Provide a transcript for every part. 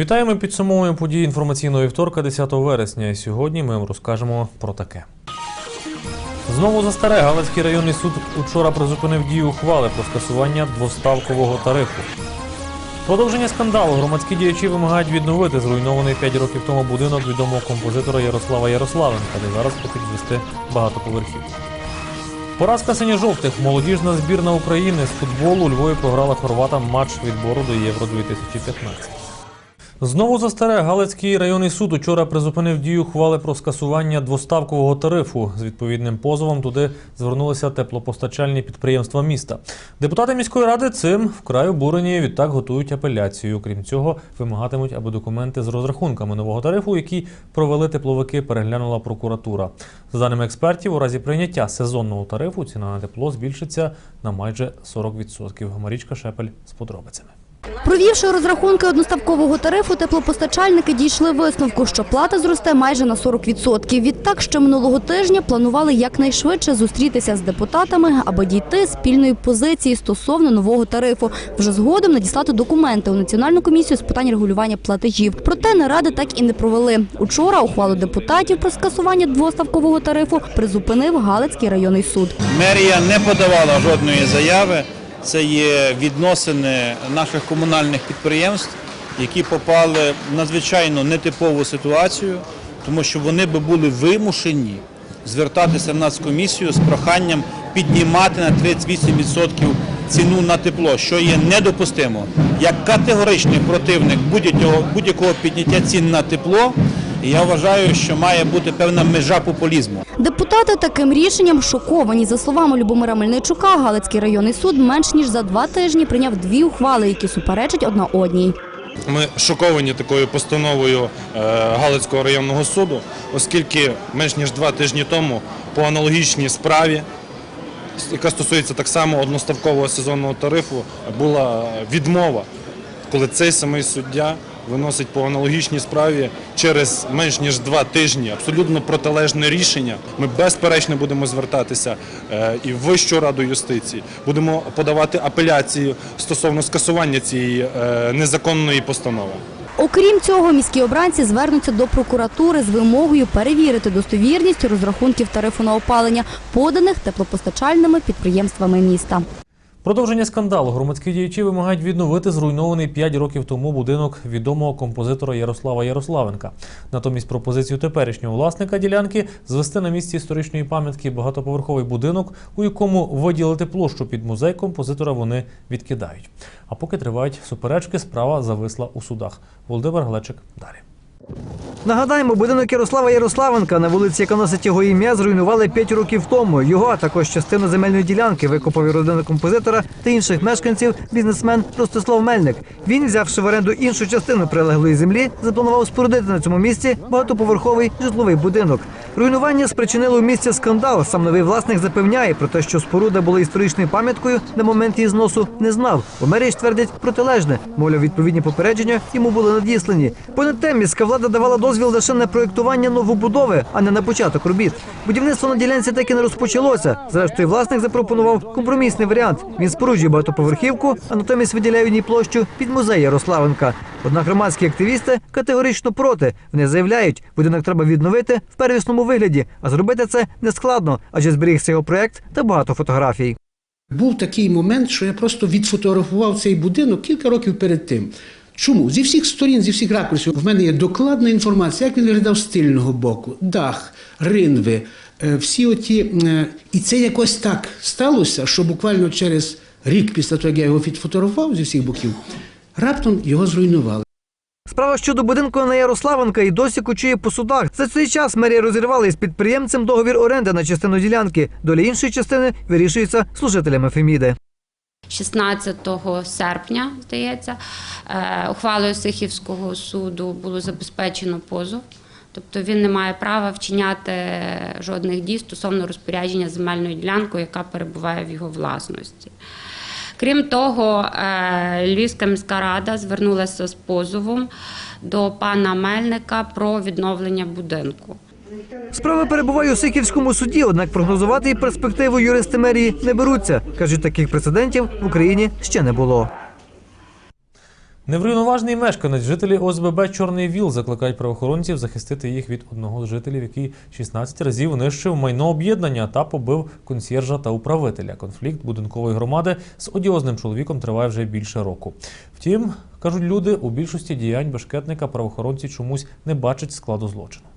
Вітаємо підсумовуємо події інформаційного вівторка 10 вересня. І сьогодні ми вам розкажемо про таке. Знову за старе Галицький районний суд учора призупинив дію ухвали про скасування двоставкового тарифу. Продовження скандалу громадські діячі вимагають відновити зруйнований 5 років тому будинок відомого композитора Ярослава Ярославенка, де зараз хочуть звести багатоповерхівку. Поразка синьо-жовтих. Молодіжна збірна України з футболу Львові програла хорватам матч відбору до Євро 2015. Знову за Галицький районний суд учора призупинив дію ухвали про скасування двоставкового тарифу. З відповідним позовом туди звернулися теплопостачальні підприємства міста. Депутати міської ради цим вкрай обурені відтак готують апеляцію. Крім цього, вимагатимуть, аби документи з розрахунками нового тарифу, які провели тепловики, переглянула прокуратура. За даними експертів, у разі прийняття сезонного тарифу ціна на тепло збільшиться на майже 40%. Марічка Шепель з подробицями. Провівши розрахунки одноставкового тарифу, теплопостачальники дійшли висновку, що плата зросте майже на 40%. Відтак, ще минулого тижня планували якнайшвидше зустрітися з депутатами, аби дійти спільної позиції стосовно нового тарифу. Вже згодом надіслати документи у Національну комісію з питань регулювання платежів. Проте наради так і не провели. Учора ухвалу депутатів про скасування двоставкового тарифу призупинив Галицький районний суд. Мерія не подавала жодної заяви. Це є відносини наших комунальних підприємств, які попали в надзвичайно нетипову ситуацію, тому що вони би були вимушені звертатися в Нацкомісію з проханням піднімати на 38% ціну на тепло, що є недопустимо. Як категоричний противник будь-якого будь-якого підняття цін на тепло, я вважаю, що має бути певна межа популізму. Депутати таким рішенням шоковані. За словами Любомира Мельничука, Галицький районний суд менш ніж за два тижні прийняв дві ухвали, які суперечать одна одній. Ми шоковані такою постановою е, Галицького районного суду, оскільки менш ніж два тижні тому по аналогічній справі, яка стосується так само одноставкового сезонного тарифу, була відмова, коли цей самий суддя виносить по аналогічній справі через менш ніж два тижні абсолютно протилежне рішення. Ми безперечно будемо звертатися е, і в Вищу раду юстиції, будемо подавати апеляцію стосовно скасування цієї е, незаконної постанови. Окрім цього, міські обранці звернуться до прокуратури з вимогою перевірити достовірність розрахунків тарифу на опалення, поданих теплопостачальними підприємствами міста. Продовження скандалу громадські діячі вимагають відновити зруйнований 5 років тому будинок відомого композитора Ярослава Ярославенка. Натомість пропозицію теперішнього власника ділянки звести на місці історичної пам'ятки багатоповерховий будинок, у якому виділити площу під музей композитора вони відкидають. А поки тривають суперечки, справа зависла у судах. Володимир Глечик далі. Нагадаємо, будинок Ярослава Ярославенка на вулиці, яка носить його ім'я, зруйнували 5 років тому. Його, а також частину земельної ділянки викопав і родина композитора та інших мешканців бізнесмен Ростислав Мельник. Він, взявши в оренду іншу частину прилеглої землі, запланував спорудити на цьому місці багатоповерховий житловий будинок. Руйнування спричинило у місті скандал. Сам новий власник запевняє про те, що споруда була історичною пам'яткою, на момент її зносу не знав. У мерії ж твердять протилежне. Мовляв, відповідні попередження йому були надіслані. Понад тим, міська влада давала дозвіл лише на проєктування новобудови, а не на початок робіт. Будівництво на ділянці так і не розпочалося. Зрештою, власник запропонував компромісний варіант. Він споруджує багатоповерхівку, а натомість виділяє в ній площу під музей Ярославенка. Однак громадські активісти категорично проти. Вони заявляють, будинок треба відновити в первісному вигляді, а зробити це нескладно, адже зберігся його проект та багато фотографій. Був такий момент, що я просто відфотографував цей будинок кілька років перед тим. Чому? Зі всіх сторін, зі всіх ракурсів, в мене є докладна інформація, як він виглядав з тильного боку, дах, ринви, е, всі оті. е, І це якось так сталося, що буквально через рік після того, як я його відфотографував зі всіх боків, раптом його зруйнували. Справа щодо будинку на Ярославенка і досі кочує по судах. За цей час мерія розірвала із підприємцем договір оренди на частину ділянки. Доля іншої частини вирішується служителями Феміди. 16 серпня, здається, е, ухвалою Сихівського суду було забезпечено позов. Тобто він не має права вчиняти жодних дій стосовно розпорядження земельною ділянкою, яка перебуває в його власності. Крім того, е, Львівська міська рада звернулася з позовом до пана Мельника про відновлення будинку. Справа перебуває у Сихівському суді, однак прогнозувати її перспективу юристи мерії не беруться. Кажуть, таких прецедентів в Україні ще не було. Неврівноважний мешканець, жителі ОСББ Чорний Віл закликають правоохоронців захистити їх від одного з жителів, який 16 разів нищив майно об'єднання та побив консьєржа та управителя. Конфлікт будинкової громади з одіозним чоловіком триває вже більше року. Втім, кажуть люди, у більшості діянь бешкетника правоохоронці чомусь не бачать складу злочину.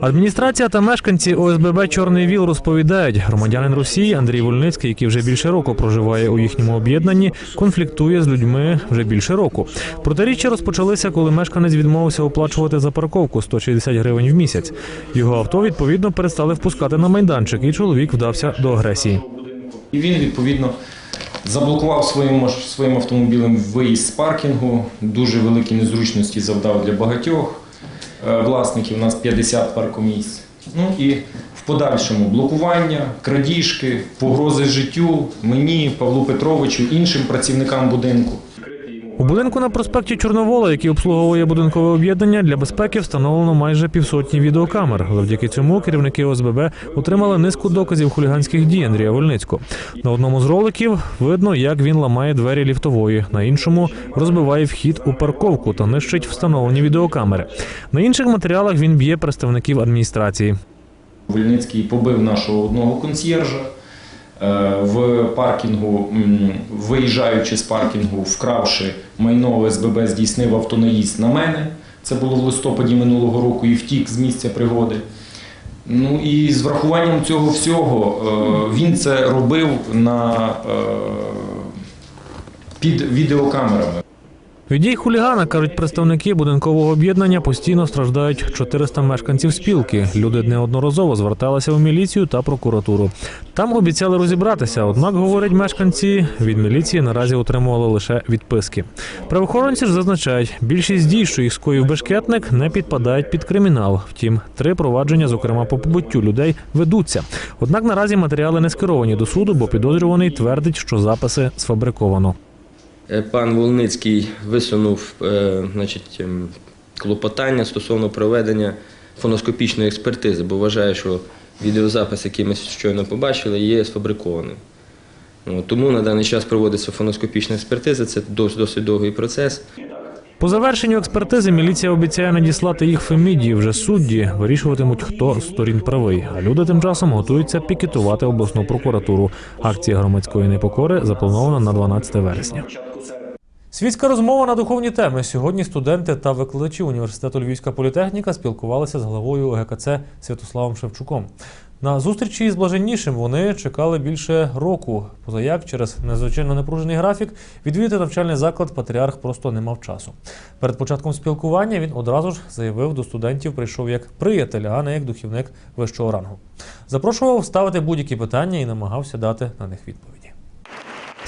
Адміністрація та мешканці ОСББ Чорний Віл розповідають, громадянин Росії Андрій Вольницький, який вже більше року проживає у їхньому об'єднанні, конфліктує з людьми вже більше року. Протиріччя розпочалися, коли мешканець відмовився оплачувати за парковку 160 гривень в місяць. Його авто відповідно перестали впускати на майданчик, і чоловік вдався до агресії. І він відповідно заблокував своїм, своїм автомобілем виїзд з паркінгу. Дуже великі незручності завдав для багатьох власників. У нас 50 паркомісць. Ну і в подальшому блокування, крадіжки, погрози життю мені, Павлу Петровичу, іншим працівникам будинку. У будинку на проспекті Чорновола, який обслуговує будинкове об'єднання, для безпеки встановлено майже півсотні відеокамер. Завдяки цьому керівники ОСББ отримали низку доказів хуліганських дій Андрія Вольницького. На одному з роликів видно, як він ламає двері ліфтової, на іншому розбиває вхід у парковку та нищить встановлені відеокамери. На інших матеріалах він б'є представників адміністрації. Вольницький побив нашого одного консьєржа. Е, В паркінгу, виїжджаючи з паркінгу, вкравши майно ОСББ, здійснив автонаїзд на мене. Це було в листопаді минулого року і втік з місця пригоди. Ну і з врахуванням цього всього е, він це робив на, е, під відеокамерами. Від дій хулігана, кажуть представники будинкового об'єднання, постійно страждають 400 мешканців спілки. Люди неодноразово зверталися в міліцію та прокуратуру. Там обіцяли розібратися, однак, говорять мешканці, від міліції наразі отримували лише відписки. Правоохоронці ж зазначають, більшість дій, що їх скоїв бешкетник, не підпадають під кримінал. Втім, три провадження, зокрема по побиттю людей, ведуться. Однак наразі матеріали не скеровані до суду, бо підозрюваний твердить, що записи сфабриковано. Е, Пан Волницький висунув е, значить, ем, клопотання стосовно проведення фоноскопічної експертизи, бо вважає, що відеозапис, який ми щойно побачили, є сфабрикованим. Тому на даний час проводиться фоноскопічна експертиза, це дос- досить довгий процес. По завершенню експертизи міліція обіцяє надіслати їх Фемідії. Вже судді вирішуватимуть, хто з сторін правий. А люди тим часом готуються пікетувати обласну прокуратуру. Акція громадської непокори запланована на 12 вересня. Світська розмова на духовні теми. Сьогодні студенти та викладачі університету Львівська політехніка спілкувалися з главою ГКЦ Святославом Шевчуком. На зустрічі із блаженнішим вони чекали більше року. Позаяк через незвичайно напружений графік відвідати навчальний заклад патріарх просто не мав часу. Перед початком спілкування він одразу ж заявив до студентів, прийшов як приятель, а не як духівник вищого рангу. Запрошував ставити будь-які питання і намагався дати на них відповіді.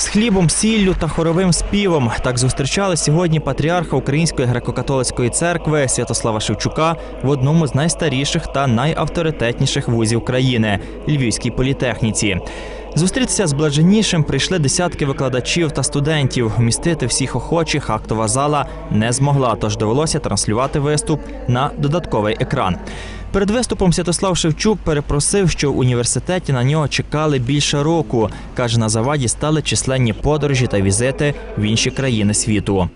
З хлібом, сіллю та хоровим співом так зустрічали сьогодні патріарха Української греко-католицької церкви Святослава Шевчука в одному з найстаріших та найавторитетніших вузів країни Львівській політехніці. Зустрітися з блаженнішим прийшли десятки викладачів та студентів. Вмістити всіх охочих актова зала не змогла, тож довелося транслювати виступ на додатковий екран. Перед виступом Святослав Шевчук перепросив, що в університеті на нього чекали більше року. Каже, на заваді стали численні подорожі та візити в інші країни світу.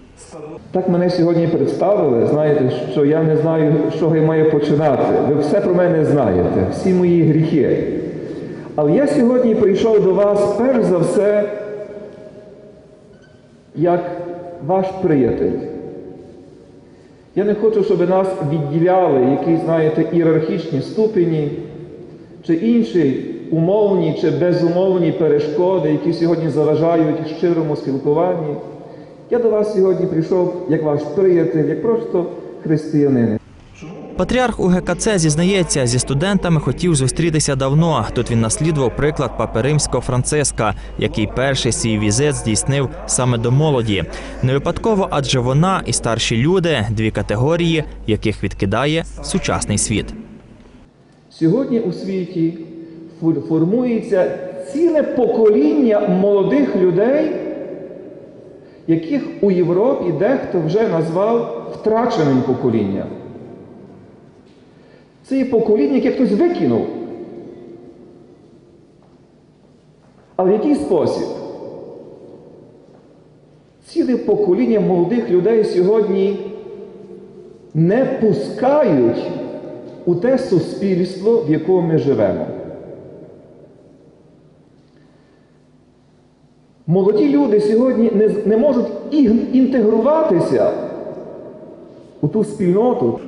Так мене сьогодні представили. Знаєте, що я не знаю, з чого я маю починати. Ви все про мене знаєте, всі мої гріхи. Але я сьогодні прийшов до вас перш за все як ваш приятель. Я не хочу, щоб нас відділяли якісь, знаєте, ієрархічні ступені чи інші умовні чи безумовні перешкоди, які сьогодні заважають щирому спілкуванні. Я до вас сьогодні прийшов як ваш приятель, як просто християнин. Патріарх УГКЦ зізнається, зі студентами хотів зустрітися давно. Тут він наслідував приклад папи римського Франциска, який перший свій візит здійснив саме до молоді. Не випадково, адже вона і старші люди дві категорії, яких відкидає сучасний світ. Сьогодні у світі фор- формується ціле покоління молодих людей, яких у Європі дехто вже назвав втраченим поколінням. Це є покоління, яке хтось викинув. А в який спосіб? ціле покоління молодих людей сьогодні не пускають у те суспільство, в якому ми живемо. Молоді люди сьогодні не, не можуть інтегруватися у ту спільноту.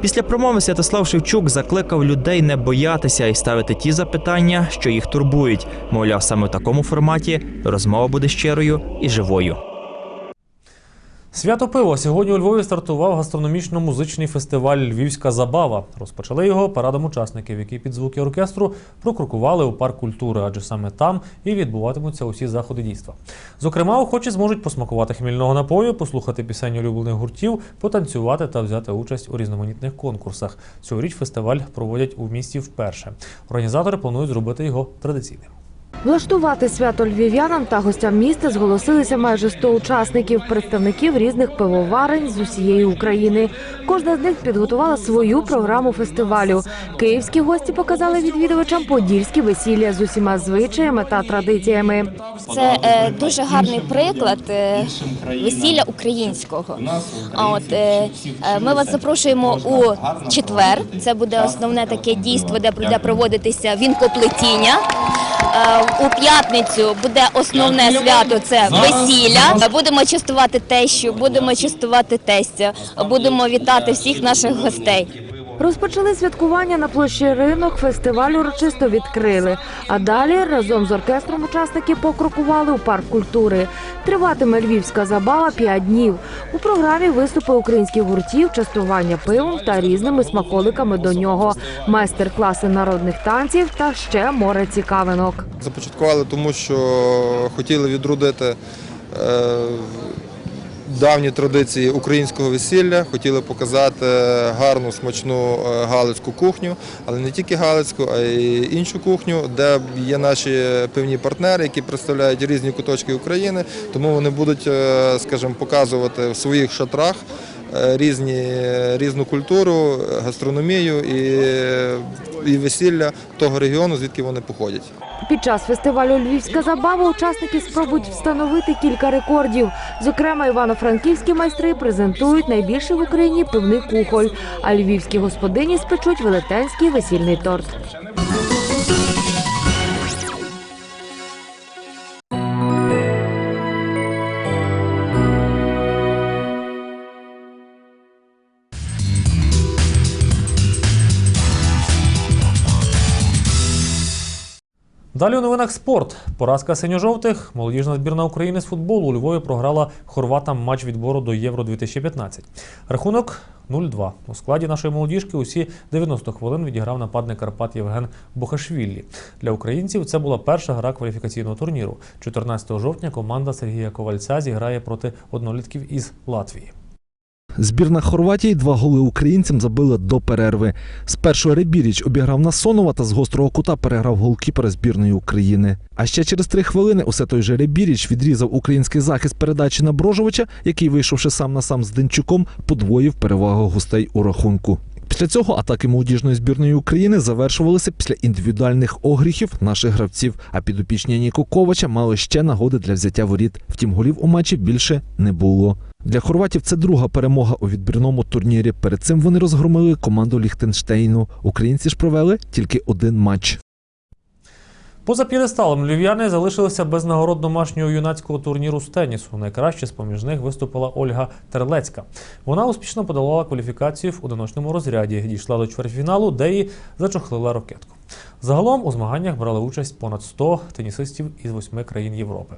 Після промови Святослав Шевчук закликав людей не боятися і ставити ті запитання, що їх турбують. Мовляв, саме в такому форматі розмова буде щирою і живою. Свято пиво сьогодні у Львові стартував гастрономічно-музичний фестиваль Львівська забава. Розпочали його парадом учасників, які під звуки оркестру прокрокували у парк культури, адже саме там і відбуватимуться усі заходи дійства. Зокрема, охочі зможуть посмакувати хмільного напою, послухати пісень улюблених гуртів, потанцювати та взяти участь у різноманітних конкурсах. Цьогоріч фестиваль проводять у місті вперше. Організатори планують зробити його традиційним. Влаштувати свято львів'янам та гостям міста зголосилися майже 100 учасників, представників різних пивоварень з усієї України. Кожна з них підготувала свою програму фестивалю. Київські гості показали відвідувачам подільські весілля з усіма звичаями та традиціями. Це е, дуже гарний приклад е, весілля українського. А от е, е, ми вас запрошуємо у четвер. Це буде основне таке дійство, де буде проводитися вінкоплетіння. Е, У п'ятницю буде основне свято це весілля. Будемо частувати тещу, будемо частувати тестя, будемо вітати всіх наших гостей. Розпочали святкування на площі ринок. Фестиваль урочисто відкрили. А далі разом з оркестром учасники покрокували у парк культури. Триватиме львівська забава 5 днів. У програмі виступи українських гуртів, частування пивом та різними смаколиками до нього, майстер-класи народних танців та ще море цікавинок. Започаткували тому, що хотіли відродити е, давні традиції українського весілля, хотіли показати гарну смачну е, галицьку кухню, але не тільки галицьку, а й іншу кухню, де є наші певні партнери, які представляють різні куточки України. Тому вони будуть, е, скажімо, показувати в своїх шатрах різні, різну культуру, гастрономію і, і весілля того регіону, звідки вони походять. Під час фестивалю Львівська забава учасники спробують встановити кілька рекордів. Зокрема, івано-франківські майстри презентують найбільший в Україні пивний кухоль, а львівські господині спечуть велетенський весільний торт. Далі у новинах спорт. Поразка синьо-жовтих. Молодіжна збірна України з футболу у Львові програла хорватам матч відбору до Євро 2015. Рахунок 0-2. У складі нашої молодіжки усі 90 хвилин відіграв нападник Карпат Євген Бохашвілі. Для українців це була перша гра кваліфікаційного турніру. 14 жовтня команда Сергія Ковальця зіграє проти однолітків із Латвії. Збірна Хорватії два голи українцям забила до перерви. Спершу Ребіріч обіграв Насонова та з гострого кута переграв голкіпера збірної України. А ще через три хвилини усе той же Ребіріч відрізав український захист передачі на Брожовича, який, вийшовши сам на сам з Денчуком, подвоїв перевагу гостей у рахунку. Після цього атаки молодіжної збірної України завершувалися після індивідуальних огріхів наших гравців. А підопічні Ніко Ковача мали ще нагоди для взяття воріт. Втім, голів у матчі більше не було. Для хорватів це друга перемога у відбірному турнірі. Перед цим вони розгромили команду Ліхтенштейну. Українці ж провели тільки один матч. Поза п'єдесталом львів'яни залишилися без нагород домашнього юнацького турніру з тенісу. Найкраще з поміж них виступила Ольга Терлецька. Вона успішно подолала кваліфікацію в одиночному розряді, дійшла до чвертьфіналу, де її зачухлила ракетку. Загалом у змаганнях брали участь понад 100 тенісистів із восьми країн Європи.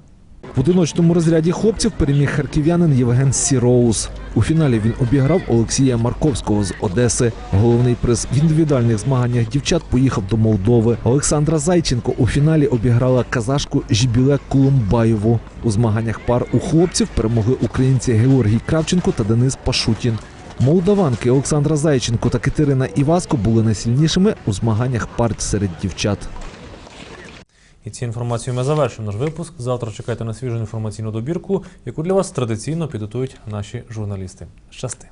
В одиночному розряді хлопців переміг харків'янин Євген Сіроус. У фіналі він обіграв Олексія Марковського з Одеси. Головний приз в індивідуальних змаганнях дівчат поїхав до Молдови. Олександра Зайченко у фіналі обіграла казашку Жібіле Кулумбаєву. У змаганнях пар у хлопців перемогли українці Георгій Кравченко та Денис Пашутін. Молдаванки Олександра Зайченко та Катерина Іваско були найсильнішими у змаганнях пар серед дівчат. І цією інформацією ми завершимо наш випуск. Завтра чекайте на свіжу інформаційну добірку, яку для вас традиційно підготують наші журналісти. Щасти!